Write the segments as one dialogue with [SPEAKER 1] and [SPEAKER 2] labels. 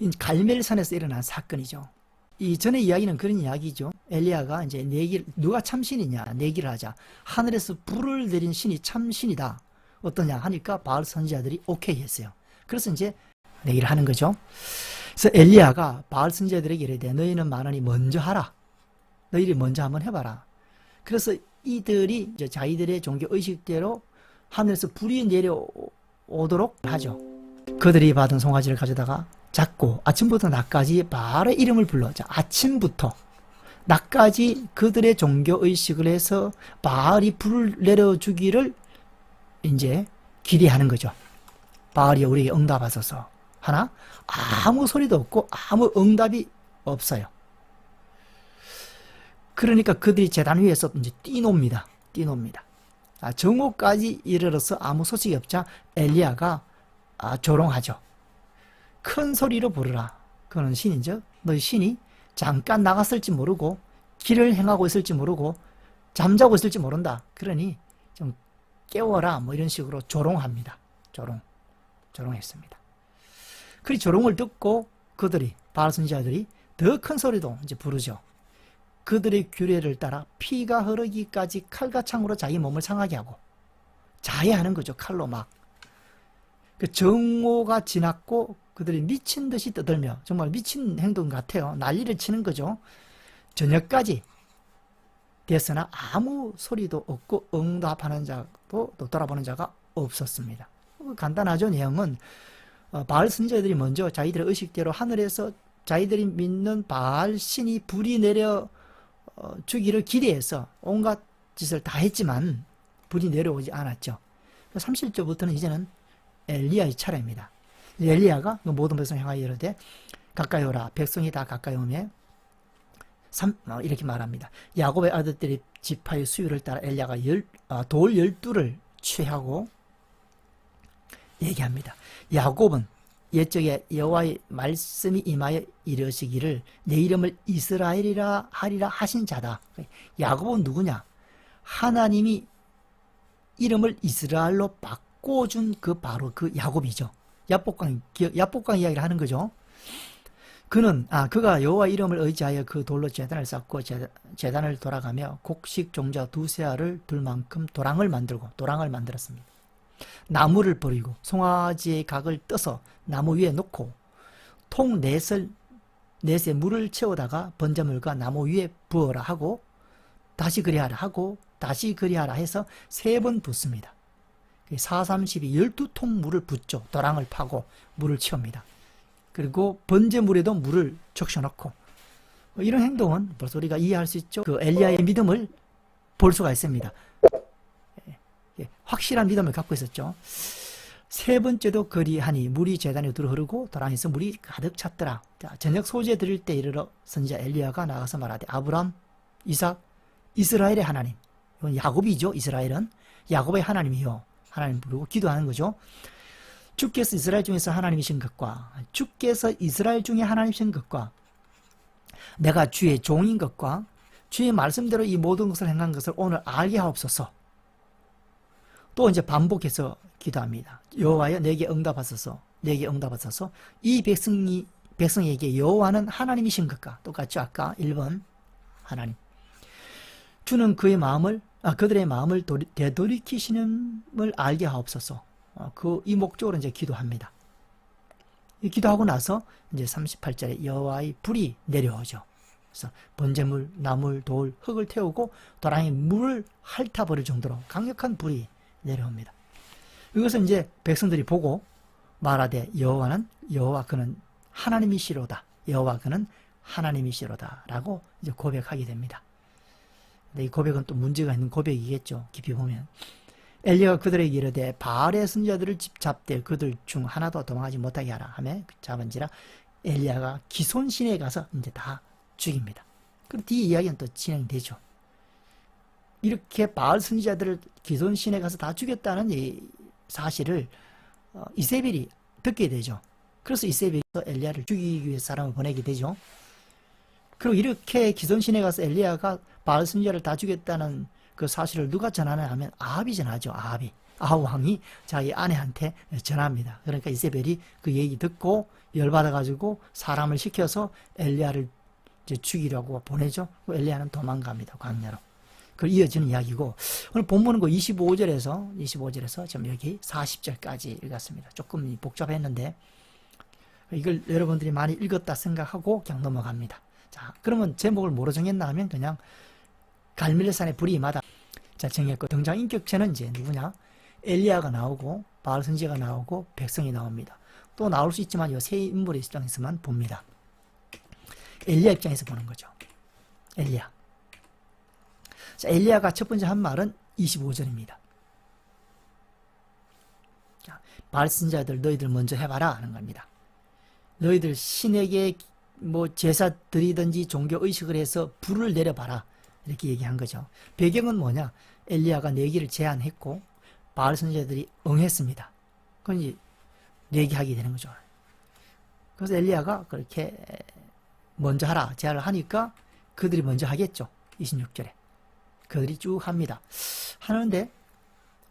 [SPEAKER 1] 이 갈멜산에서 일어난 사건이죠. 이 전의 이야기는 그런 이야기죠. 엘리야가 이제 내기 누가 참신이냐 내기를 하자 하늘에서 불을 내린 신이 참신이다. 어떠냐 하니까 바알 선지자들이 오케이 했어요. 그래서 이제 내기를 하는 거죠. 그래서 엘리야가 바알 선지자들에게 이르되 너희는 많으니 먼저 하라. 너희들이 먼저 한번 해봐라. 그래서 이들이 이제 자기들의 종교 의식대로 하늘에서 불이 내려오도록 하죠. 그들이 받은 송아지를 가져다가 잡고 아침부터 낮까지 바알의 이름을 불러. 자, 아침부터 낮까지 그들의 종교 의식을 해서 바알이 불을 내려주기를 이제 기대하는 거죠. 바알이 우리에게 응답하소서. 하나 아무 소리도 없고 아무 응답이 없어요. 그러니까 그들이 재단 위에서 이제 뛰놉니다. 뛰놉니다. 아, 정오까지 이르러서 아무 소식이 없자 엘리야가 아, 조롱하죠. 큰 소리로 부르라. 그는 신이죠. 너희 신이 잠깐 나갔을지 모르고 길을 행하고 있을지 모르고 잠자고 있을지 모른다. 그러니 좀 깨워라. 뭐 이런 식으로 조롱합니다. 조롱. 조롱했습니다. 그 조롱을 듣고 그들이 바알 선지자들이 더 큰 소리도 이제 부르죠. 그들의 규례를 따라 피가 흐르기까지 칼과 창으로 자기 몸을 상하게 하고 자해하는 거죠. 칼로 막. 그 정오가 지났고 그들이 미친 듯이 떠들며 정말 미친 행동 같아요. 난리를 치는 거죠. 저녁까지 됐으나 아무 소리도 없고 응답하는 자도 또 돌아보는 자가 없었습니다. 간단하죠. 내용은 어, 바알 선지자들이 먼저 자기들의 의식대로 하늘에서 자기들이 믿는 바알 신이 불이 내려 어, 주기를 기대해서 온갖 짓을 다 했지만 불이 내려오지 않았죠. 30절부터는 이제는 엘리야의 차례입니다. 엘리야가 그 모든 백성 향하여 이르되 가까이 오라 백성이 다 가까이 오매 삼, 어, 이렇게 말합니다. 야곱의 아들들이 지파의 수유를 따라 엘리야가 열, 아, 돌 열두를 취하고 얘기합니다. 야곱은 옛적에 여호와의 말씀이 임하여 이르시기를 내 이름을 이스라엘이라 하리라 하신 자다. 야곱은 누구냐? 하나님이 이름을 이스라엘로 바 꿔준 그 바로 그 야곱이죠. 야복강 야복강 이야기를 하는 거죠. 그는 아 그가 여호와 이름을 의지하여 그 돌로 제단을 쌓고 제단을 돌아가며 곡식 종자 두세 알을 둘 만큼 도랑을 만들고 도랑을 만들었습니다. 나무를 버리고 송아지의 각을 떠서 나무 위에 놓고 통 넷을 넷에 물을 채우다가 번제물과 나무 위에 부어라 하고 다시 그리하라 하고 다시 그리하라 해서 세 번 붓습니다. 4, 32, 12통 물을 붓죠. 도랑을 파고 물을 채웁니다. 그리고 번제물에도 물을 적셔놓고 이런 행동은 벌써 우리가 이해할 수 있죠. 그 엘리야의 믿음을 볼 수가 있습니다. 예, 확실한 믿음을 갖고 있었죠. 세 번째도 그리하니 물이 재단에 들어 흐르고 도랑에서 물이 가득 찼더라. 자, 저녁 소재 드릴 때 이르러 선지자 엘리야가 나가서 말하되 아브람, 이삭, 이스라엘의 하나님. 이건 야곱이죠. 이스라엘은 야곱의 하나님이요. 하나님 부르고 기도하는 거죠. 주께서 이스라엘 중에서 하나님이신 것과 주께서 이스라엘 중에 하나님이신 것과 내가 주의 종인 것과 주의 말씀대로 이 모든 것을 행한 것을 오늘 알게 하옵소서. 또 이제 반복해서 기도합니다. 여호와여 내게 응답하소서. 내게 응답하소서. 이 백성이 백성에게 여호와는 하나님이신 것과 똑같죠. 아까 1번 하나님. 주는 그의 마음을 아, 그들의 마음을 도리, 되돌이키시는을 알게 하옵소서. 어, 그이 목적으로 이제 기도합니다. 이 기도하고 나서 이제 38절에 여호와의 불이 내려오죠. 그래서 번제물, 나물, 돌, 흙을 태우고 도랑에 물을 핥아버릴 정도로 강력한 불이 내려옵니다. 이것은 이제 백성들이 보고 말하되 여호와는 여호와 그는 하나님이시로다. 여호와 그는 하나님이시로다라고 이제 고백하게 됩니다. 근데 이 고백은 또 문제가 있는 고백이겠죠. 깊이 보면 엘리가 그들에게 이르되 바알의 선자들을 잡되 그들 중 하나도 도망하지 못하게 하라 하며 잡은지라 엘리야가 기손신에 가서 이제 다 죽입니다. 그럼 뒤 이야기는 또 진행되죠. 이렇게 바알 선지자들을 기존신에 가서 다 죽였다는 이 사실을 어, 이세벨이 듣게 되죠. 그래서 이세벨이 엘리야를 죽이기 위해 사람을 보내게 되죠. 그리고 이렇게 기존신에 가서 엘리야가 바알 선지자를 다 죽였다는 그 사실을 누가 전하냐 하면 아합이 전하죠. 아합이. 아합 왕이 자기 아내한테 전합니다. 그러니까 이세벨이 그 얘기 듣고 열받아가지고 사람을 시켜서 엘리야를 이제 죽이려고 보내죠. 그 엘리야는 도망갑니다. 광야로. 그 이어지는 이야기고 오늘 본문은 그 25절에서 25절에서 지금 여기 40절까지 읽었습니다. 조금 복잡했는데 이걸 여러분들이 많이 읽었다 생각하고 그냥 넘어갑니다. 자, 그러면 제목을 뭐로 정했나 하면 그냥 갈멜산의 불이 임하다. 자, 정했고 등장 인격체는 이제 누구냐? 엘리야가 나오고 바알 선지가 나오고 백성이 나옵니다. 또 나올 수 있지만 이 세 인물의 입장에서만 봅니다. 엘리야 입장에서 보는 거죠. 엘리야. 자, 엘리야가 첫 번째 한 말은 25절입니다. 자, 바알 선지자들 너희들 먼저 해봐라 하는 겁니다. 너희들 신에게 뭐 제사 드리든지 종교 의식을 해서 불을 내려봐라 이렇게 얘기한 거죠. 배경은 뭐냐? 엘리야가 내기를 제안했고 바알 선지자들이 응했습니다. 그건 이제 내기하게 되는 거죠. 그래서 엘리야가 그렇게 먼저 하라 제안을 하니까 그들이 먼저 하겠죠. 26절에 그들이 쭉 합니다. 하는데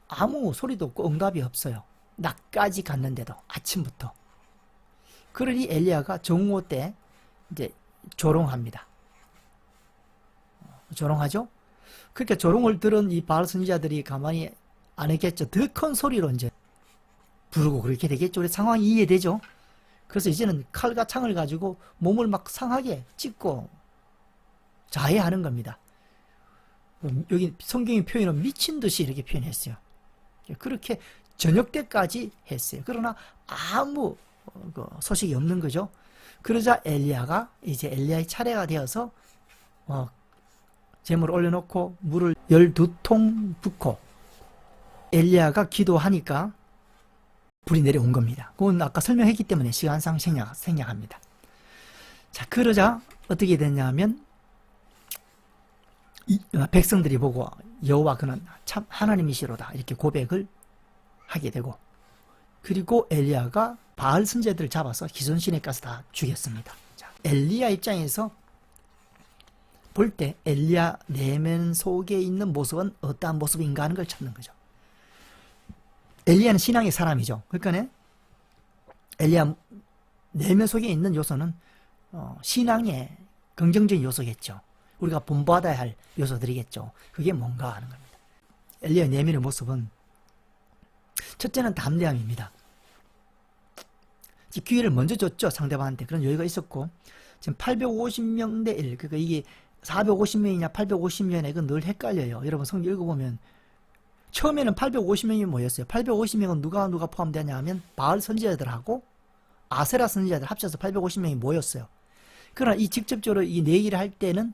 [SPEAKER 1] 아무 소리도 없고 응답이 없어요. 낮까지 갔는데도 아침부터. 그러니 엘리야가 정오 때 이제 조롱합니다. 조롱하죠? 그러니까 조롱을 들은 이 바알 선지자들이 가만히 안 했겠죠. 더 큰 소리로 이제 부르고 그렇게 되겠죠. 우리 상황이 이해되죠? 그래서 이제는 칼과 창을 가지고 몸을 막 상하게 찢고 자해하는 겁니다. 여기 성경의 표현은 미친 듯이 이렇게 표현했어요. 그렇게 저녁 때까지 했어요. 그러나 아무 그 소식이 없는 거죠. 그러자 엘리야가 이제 엘리야의 차례가 되어서 어, 재물을 올려놓고 물을 12통 붓고 엘리야가 기도하니까 불이 내려온 겁니다. 그건 아까 설명했기 때문에 시간상 생략, 생략합니다. 자, 그러자 어떻게 됐냐면 이, 어, 백성들이 보고 여호와 그는 참 하나님이시로다 이렇게 고백을 하게 되고 그리고 엘리야가 바알 선제들을 잡아서 기존신에 가서 다 죽였습니다. 자, 엘리야 입장에서 볼 때 엘리야 내면 속에 있는 모습은 어떠한 모습인가 하는 걸 찾는 거죠. 엘리야는 신앙의 사람이죠. 그러니까 엘리야 내면 속에 있는 요소는 어, 신앙의 긍정적인 요소겠죠. 우리가 본받아야 할 요소들이겠죠. 그게 뭔가 하는 겁니다. 엘리야 내면의 모습은 첫째는 담대함입니다. 기회를 먼저 줬죠. 상대방한테. 그런 여유가 있었고 지금 850명 대 1. 그러니까 이게 450명이냐 850명이냐 이건 늘 헷갈려요. 여러분 성경 읽어보면 처음에는 850명이 모였어요. 850명은 누가 누가 포함되냐 하면 바알 선지자들하고 아세라 선지자들 합쳐서 850명이 모였어요. 그러나 이 직접적으로 이 내기를 할 때는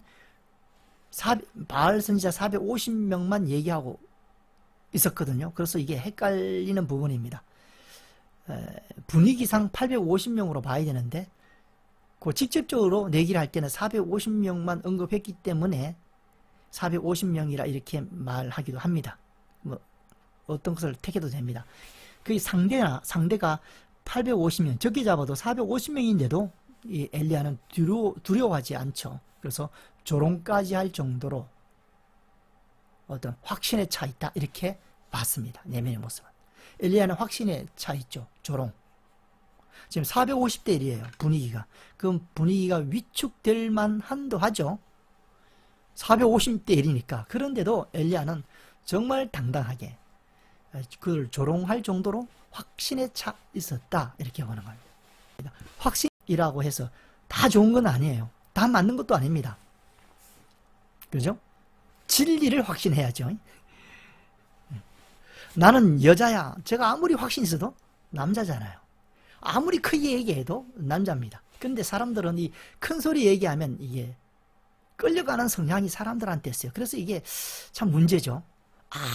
[SPEAKER 1] 사, 바알 선지자 450명만 얘기하고 있었거든요. 그래서 이게 헷갈리는 부분입니다. 에, 분위기상 850명으로 봐야 되는데 그 직접적으로 내기를 할 때는 450명만 언급했기 때문에 450명이라 이렇게 말하기도 합니다. 뭐 어떤 것을 택해도 됩니다. 그 상대나 상대가 850명 적게 잡아도 450명인데도 이 엘리야는 두려, 두려워하지 않죠. 그래서 조롱까지 할 정도로 어떤 확신에 차 있다 이렇게 봤습니다. 내면의 모습은. 엘리야는 확신에 차 있죠. 조롱. 지금 450대 1이에요. 분위기가. 그럼 분위기가 위축될 만한도 하죠. 450대 1이니까. 그런데도 엘리야는 정말 당당하게 그걸 조롱할 정도로 확신에 차 있었다. 이렇게 보는 겁니다. 확신이라고 해서 다 좋은 건 아니에요. 다 맞는 것도 아닙니다. 그죠? 진리를 확신해야죠. 나는 여자야. 제가 아무리 확신 있어도 남자잖아요. 아무리 크게 얘기해도 남자입니다. 근데 사람들은 이 큰 소리 얘기하면 이게 끌려가는 성향이 사람들한테 있어요. 그래서 이게 참 문제죠.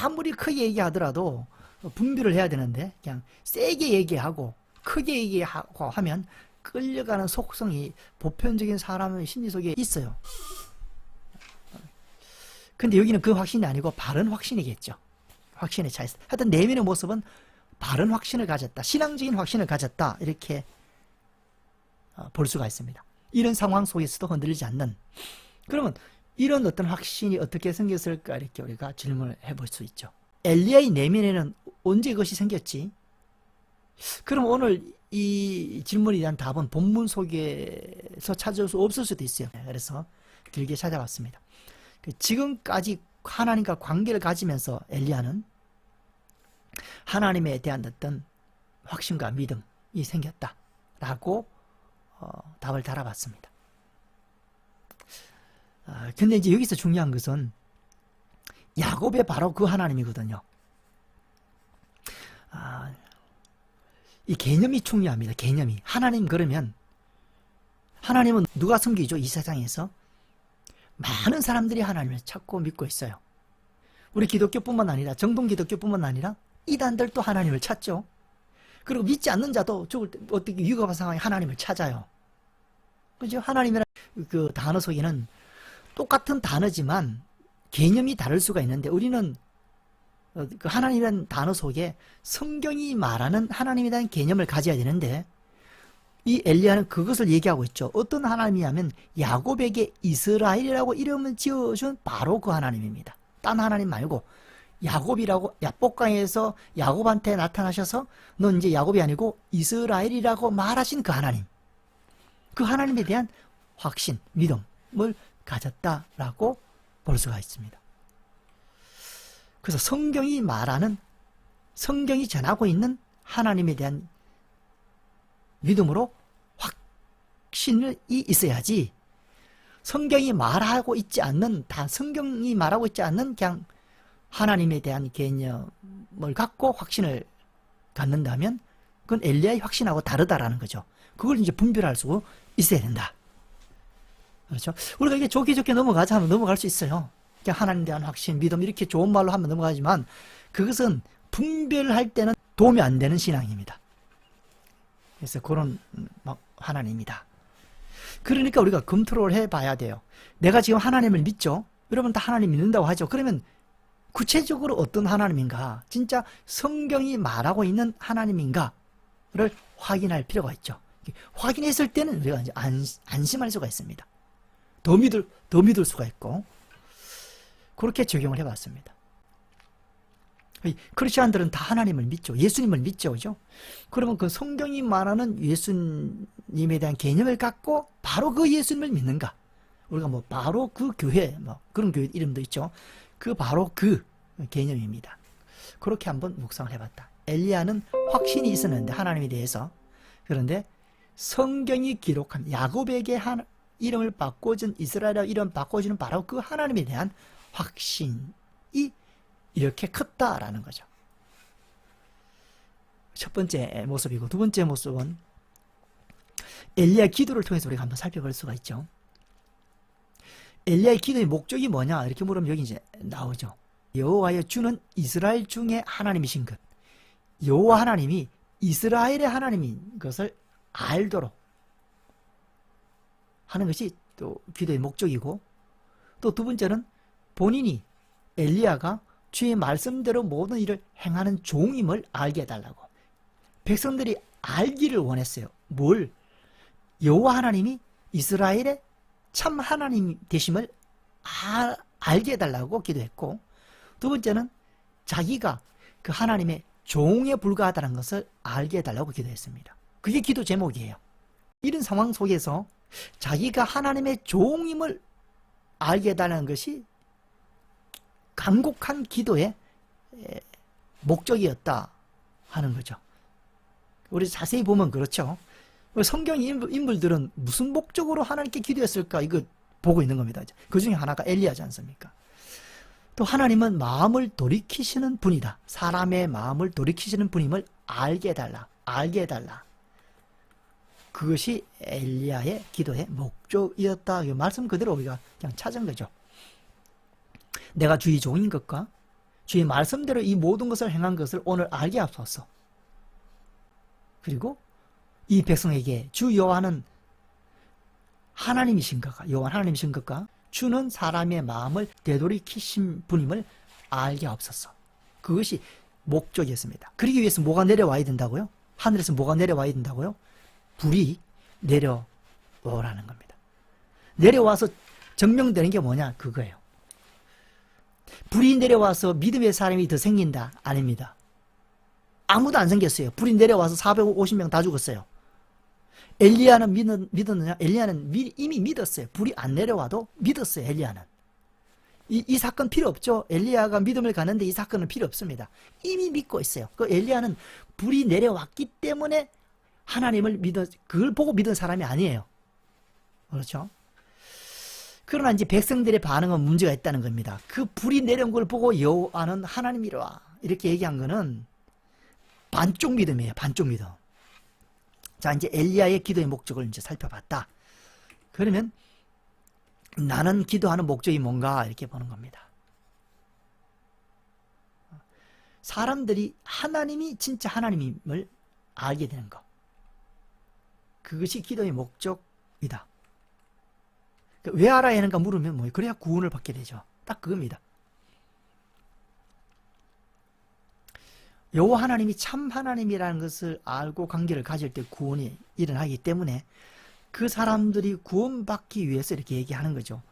[SPEAKER 1] 아무리 크게 얘기하더라도 분별을 해야 되는데 그냥 세게 얘기하고 크게 얘기하고 하면 끌려가는 속성이 보편적인 사람의 심리 속에 있어요. 근데 여기는 그 확신이 아니고 바른 확신이겠죠. 확신에 차 있어. 하여튼 내면의 모습은 바른 확신을 가졌다. 신앙적인 확신을 가졌다. 이렇게 어, 볼 수가 있습니다. 이런 상황 속에서도 흔들리지 않는. 그러면 이런 어떤 확신이 어떻게 생겼을까 이렇게 우리가 질문을 해볼 수 있죠. 엘리야의 내면에는 언제 그것이 생겼지? 그럼 오늘 이 질문에 대한 답은 본문 속에서 찾을 수 없을 수도 있어요. 그래서 길게 찾아봤습니다. 그 지금까지 하나님과 관계를 가지면서 엘리야는 하나님에 대한 어떤 확신과 믿음이 생겼다라고 어, 답을 달아봤습니다. 아, 근데 이제 여기서 중요한 것은 야곱의 바로 그 하나님이거든요. 아, 이 개념이 중요합니다. 개념이. 하나님 그러면 하나님은 누가 섬기죠? 이 세상에서 많은 사람들이 하나님을 찾고 믿고 있어요. 우리 기독교뿐만 아니라 정동 기독교뿐만 아니라 이단들도 하나님을 찾죠. 그리고 믿지 않는 자도 죽을 때 어떻게 위급한 상황에 하나님을 찾아요. 그죠? 하나님이라는 그 단어 속에는 똑같은 단어지만 개념이 다를 수가 있는데 우리는 어, 그 하나님이라는 단어 속에 성경이 말하는 하나님에 대한 개념을 가져야 되는데 이 엘리야는 그것을 얘기하고 있죠. 어떤 하나님이냐면 야곱에게 이스라엘이라고 이름을 지어준 바로 그 하나님입니다. 딴 하나님 말고 야곱이라고 야복강에서 야곱한테 나타나셔서 넌 이제 야곱이 아니고 이스라엘이라고 말하신 그 하나님. 그 하나님에 대한 확신, 믿음을 가졌다라고 볼 수가 있습니다. 그래서 성경이 말하는 성경이 전하고 있는 하나님에 대한 믿음으로 확신이 있어야지 성경이 말하고 있지 않는 다 성경이 말하고 있지 않는 그냥 하나님에 대한 개념을 갖고 확신을 갖는다면 그건 엘리야의 확신하고 다르다라는 거죠. 그걸 이제 분별할 수 있어야 된다. 그렇죠? 우리가 이게 좋게 좋게 넘어가자 하면 넘어갈 수 있어요. 그냥 하나님에 대한 확신, 믿음 이렇게 좋은 말로 하면 넘어가지만 그것은 분별할 때는 도움이 안 되는 신앙입니다. 그래서 그런 막 하나님이다. 그러니까 우리가 검토를 해봐야 돼요. 내가 지금 하나님을 믿죠? 여러분 다 하나님 믿는다고 하죠. 그러면 구체적으로 어떤 하나님인가? 진짜 성경이 말하고 있는 하나님인가를 확인할 필요가 있죠. 확인했을 때는 우리가 이제 안, 안심할 수가 있습니다. 더 믿을, 더 믿을 수가 있고. 그렇게 적용을 해봤습니다. 크리스천들은 다 하나님을 믿죠. 예수님을 믿죠. 그죠? 그러면 그 성경이 말하는 예수님에 대한 개념을 갖고 바로 그 예수님을 믿는가? 우리가 뭐 바로 그 교회, 뭐 그런 교회 이름도 있죠. 그 바로 그 개념입니다. 그렇게 한번 묵상을 해봤다. 엘리야는 확신이 있었는데 하나님에 대해서 그런데 성경이 기록한 야곱에게 한 이름을 바꿔준 이스라엘 이름 바꿔주는 바로 그 하나님에 대한 확신이 이렇게 컸다라는 거죠. 첫 번째 모습이고 두 번째 모습은 엘리야 기도를 통해서 우리가 한번 살펴볼 수가 있죠. 엘리야의 기도의 목적이 뭐냐 이렇게 물으면 여기 이제 나오죠. 여호와여 주는 이스라엘 중에 하나님이신 것. 여호와 하나님이 이스라엘의 하나님인 것을 알도록 하는 것이 또 기도의 목적이고 또 두 번째는 본인이 엘리야가 주의 말씀대로 모든 일을 행하는 종임을 알게 해달라고 백성들이 알기를 원했어요. 뭘? 여호와 하나님이 이스라엘의 참 하나님 되심을 아, 알게 해달라고 기도했고 두 번째는 자기가 그 하나님의 종에 불과하다는 것을 알게 해달라고 기도했습니다. 그게 기도 제목이에요. 이런 상황 속에서 자기가 하나님의 종임을 알게 해달라는 것이 간곡한 기도의 목적이었다 하는 거죠. 우리 자세히 보면 그렇죠. 성경 인물 들은 무슨 목적으로 하나님께 기도했을까 이거 보고 있는 겁니다. 그 중에 하나가 엘리야지 않습니까? 또 하나님은 마음을 돌이키시는 분이다. 사람의 마음을 돌이키시는 분임을 알게 해달라. 알게 해달라. 그것이 엘리야의 기도의 목적이었다. 이 말씀 그대로 우리가 그냥 찾은 거죠. 내가 주의 종인 것과 주의 말씀대로 이 모든 것을 행한 것을 오늘 알게 하소서. 그리고 이 백성에게 주 여호와는 하나님이신 것과 여호와 하나님이신 것과 주는 사람의 마음을 되돌이키신 분임을 알게 없었어. 그것이 목적이었습니다. 그러기 위해서 뭐가 내려와야 된다고요? 하늘에서 뭐가 내려와야 된다고요? 불이 내려오라는 겁니다. 내려와서 증명되는 게 뭐냐? 그거예요. 불이 내려와서 믿음의 사람이 더 생긴다? 아닙니다. 아무도 안 생겼어요. 불이 내려와서 450명 다 죽었어요. 엘리야는 믿었, 믿었느냐? 엘리야는 미, 이미 믿었어요. 불이 안 내려와도 믿었어요. 엘리야는. 이, 이 사건 필요 없죠. 엘리야가 믿음을 가는데 이 사건은 필요 없습니다. 이미 믿고 있어요. 그 엘리야는 불이 내려왔기 때문에 하나님을 믿어 그걸 보고 믿은 사람이 아니에요. 그렇죠? 그러나 이제 백성들의 반응은 문제가 있다는 겁니다. 그 불이 내려온 걸 보고 여호와는 하나님이라 이렇게 얘기한 거는 반쪽 믿음이에요. 반쪽 믿음. 자, 이제 엘리야의 기도의 목적을 이제 살펴봤다. 그러면 나는 기도하는 목적이 뭔가 이렇게 보는 겁니다. 사람들이 하나님이 진짜 하나님임을 알게 되는 것. 그것이 기도의 목적이다. 그왜 알아야 하는가 물으면 뭐예요? 그래야 구원을 받게 되죠. 딱 그겁니다. 여호와 하나님이 참 하나님이라는 것을 알고 관계를 가질 때 구원이 일어나기 때문에 그 사람들이 구원받기 위해서 이렇게 얘기하는 거죠.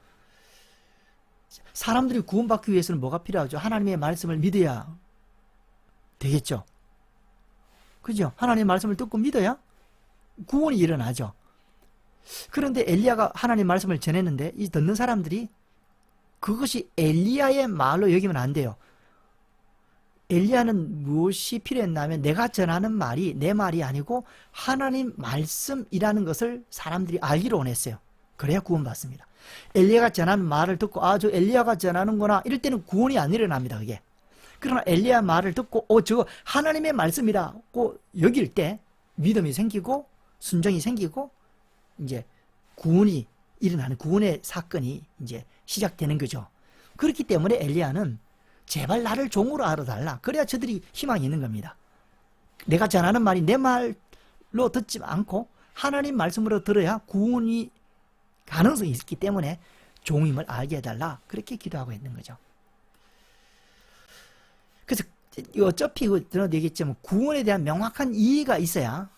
[SPEAKER 1] 사람들이 구원받기 위해서는 뭐가 필요하죠? 하나님의 말씀을 믿어야 되겠죠. 그죠? 하나님의 말씀을 듣고 믿어야 구원이 일어나죠. 그런데 엘리야가 하나님 말씀을 전했는데 이 듣는 사람들이 그것이 엘리야의 말로 여기면 안 돼요. 엘리야는 무엇이 필요했냐면 내가 전하는 말이 내 말이 아니고 하나님 말씀이라는 것을 사람들이 알기를 원했어요. 그래야 구원받습니다. 엘리야가 전하는 말을 듣고 아 저 엘리야가 전하는구나 이럴 때는 구원이 안 일어납니다. 그게. 그러나 엘리야 말을 듣고 어 저거 하나님의 말씀이라고 여길 때 믿음이 생기고 순종이 생기고 이제 구원이 일어나는 구원의 사건이 이제 시작되는 거죠. 그렇기 때문에 엘리야는 제발 나를 종으로 알아달라. 그래야 저들이 희망이 있는 겁니다. 내가 전하는 말이 내 말로 듣지 않고 하나님 말씀으로 들어야 구원이 가능성이 있기 때문에 종임을 알게 해달라. 그렇게 기도하고 있는 거죠. 그래서 어차피 저는 얘기했지만 구원에 대한 명확한 이해가 있어야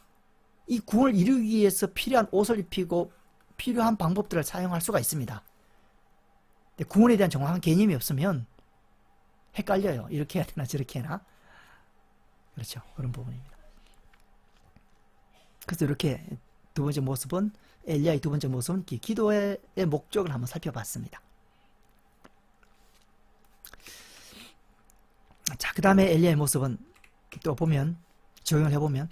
[SPEAKER 1] 이 구원을 이루기 위해서 필요한 옷을 입히고 필요한 방법들을 사용할 수가 있습니다. 구원에 대한 정확한 개념이 없으면 헷갈려요. 이렇게 해야 되나 저렇게 해나 그렇죠. 그런 부분입니다. 그래서 이렇게 두 번째 모습은 엘리야의 두 번째 모습은 기- 기도의 목적을 한번 살펴봤습니다. 자, 그 다음에 엘리야의 모습은 또 보면 적용을 해보면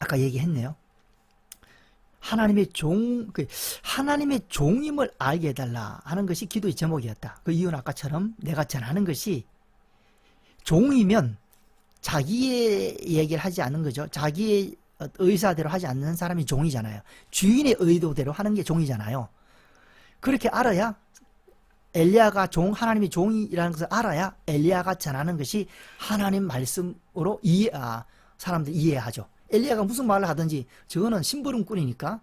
[SPEAKER 1] 아까 얘기했네요. 하나님의 종, 그 하나님의 종임을 알게 해달라 하는 것이 기도의 제목이었다. 그 이유는 아까처럼 내가 전하는 것이 종이면 자기의 얘기를 하지 않는 거죠. 자기의 의사대로 하지 않는 사람이 종이잖아요. 주인의 의도대로 하는 게 종이잖아요. 그렇게 알아야 엘리야가 종, 하나님의 종이라는 것을 알아야 엘리야가 전하는 것이 하나님 말씀으로 이해, 아, 사람들이 이해하죠. 엘리야가 무슨 말을 하든지 저거는 심부름꾼이니까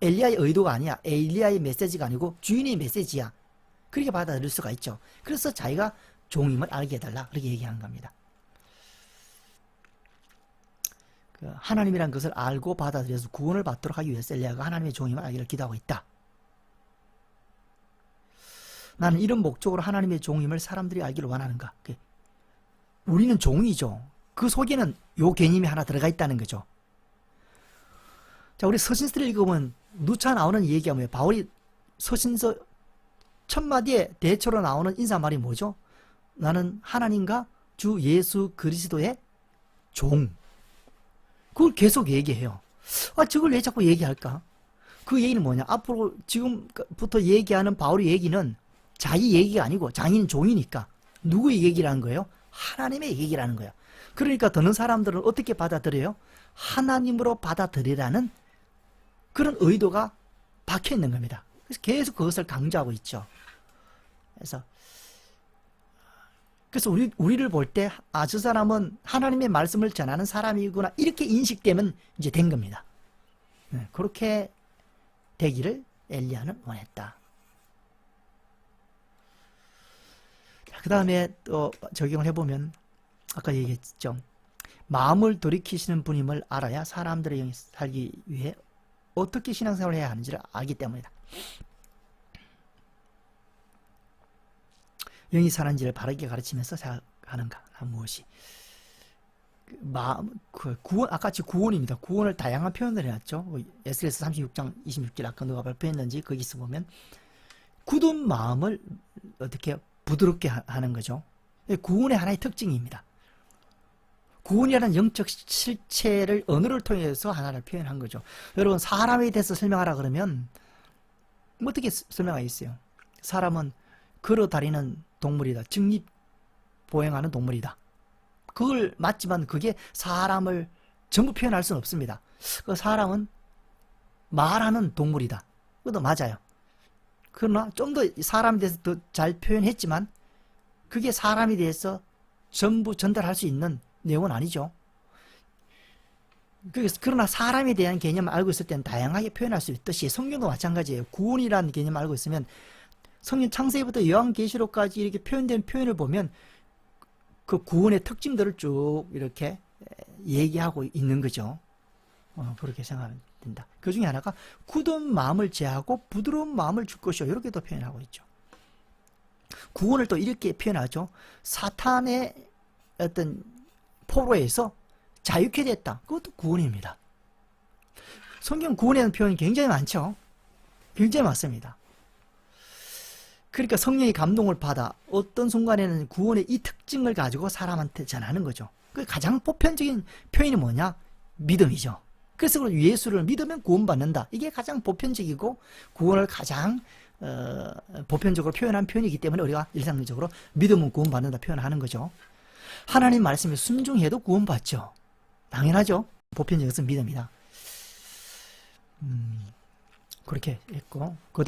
[SPEAKER 1] 엘리야의 의도가 아니야. 엘리야의 메시지가 아니고 주인의 메시지야. 그렇게 받아들일 수가 있죠. 그래서 자기가 종임을 알게 해달라. 그렇게 얘기하는 겁니다. 그 하나님이란 것을 알고 받아들여서 구원을 받도록 하기 위해서 엘리야가 하나님의 종임을 알기를 기도하고 있다. 나는 이런 목적으로 하나님의 종임을 사람들이 알기를 원하는가? 그 우리는 종이죠. 그 속에는 요 개념이 하나 들어가 있다는 거죠. 자, 우리 서신서를 읽으면 누차 나오는 얘기가 뭐예요? 바울이 서신서 첫 마디에 대처로 나오는 인사말이 뭐죠? 나는 하나님과 주 예수 그리스도의 종. 그걸 계속 얘기해요. 아, 저걸 왜 자꾸 얘기할까? 그 얘기는 뭐냐? 앞으로 지금부터 얘기하는 바울의 얘기는 자기 얘기가 아니고 장인 종이니까 누구의 얘기라는 거예요? 하나님의 얘기라는 거예요. 그러니까 듣는 사람들은 어떻게 받아들여요? 하나님으로 받아들이라는 그런 의도가 박혀 있는 겁니다. 그래서 계속 그것을 강조하고 있죠. 그래서 그래서 우리 우리를 볼 때 아 저 사람은 하나님의 말씀을 전하는 사람이구나 이렇게 인식되면 이제 된 겁니다. 네, 그렇게 되기를 엘리야는 원했다. 그 다음에 또 적용을 해보면 아까 얘기했죠. 마음을 돌이키시는 분임을 알아야 사람들의 살기 위해 어떻게 신앙생활을 해야 하는지를 알기 때문이다. 영이 사는지를 바르게 가르치면서 생각하는가 아, 무엇이 그 마음 그 구원 아까 지 구원입니다. 구원을 다양한 표현을 해놨죠. 뭐 에스겔서 36장 26절 아까 누가 발표했는지 거기서 보면 굳은 마음을 어떻게 부드럽게 하- 하는 거죠. 이게 구원의 하나의 특징입니다. 구원이라는 영적 실체를 언어를 통해서 하나를 표현한 거죠. 여러분 사람에 대해서 설명하라 그러면 뭐 어떻게 스- 설명하겠어요? 사람은 걸어 다니는 동물이다. 직립 보행하는 동물이다. 그걸 맞지만 그게 사람을 전부 표현할 수는 없습니다. 그 사람은 말하는 동물이다. 그것도 맞아요. 그러나 좀 더 사람에 대해서 더 잘 표현했지만 그게 사람에 대해서 전부 전달할 수 있는 내용은 아니죠. 그러나 사람에 대한 개념을 알고 있을 때는 다양하게 표현할 수 있듯이 성경도 마찬가지예요. 구원이라는 개념을 알고 있으면 성경 창세기부터 요한계시록까지 이렇게 표현된 표현을 보면 그 구원의 특징들을 쭉 이렇게 얘기하고 있는 거죠. 어, 그렇게 생각하면 된다. 그 중에 하나가 굳은 마음을 제하고 부드러운 마음을 줄 것이요. 이렇게도 표현하고 있죠. 구원을 또 이렇게 표현하죠. 사탄의 어떤 포로에서 자유케 됐다. 그것도 구원입니다. 성경 대한 표현이 굉장히 많죠. 굉장히 많습니다. 그러니까 성령의 감동을 받아 어떤 순간에는 구원의 이 특징을 가지고 사람한테 전하는 거죠. 그 가장 보편적인 표현이 뭐냐? 믿음이죠. 그래서 그런 예수를 믿으면 구원받는다. 이게 가장 보편적이고 구원을 가장 어, 보편적으로 표현한 표현이기 때문에 우리가 일상적으로 믿으면 구원받는다 표현하는 거죠. 하나님 말씀에 순종해도 구원받죠. 당연하죠. 보편적인 믿음이다. 음, 그렇게 했고 그 다음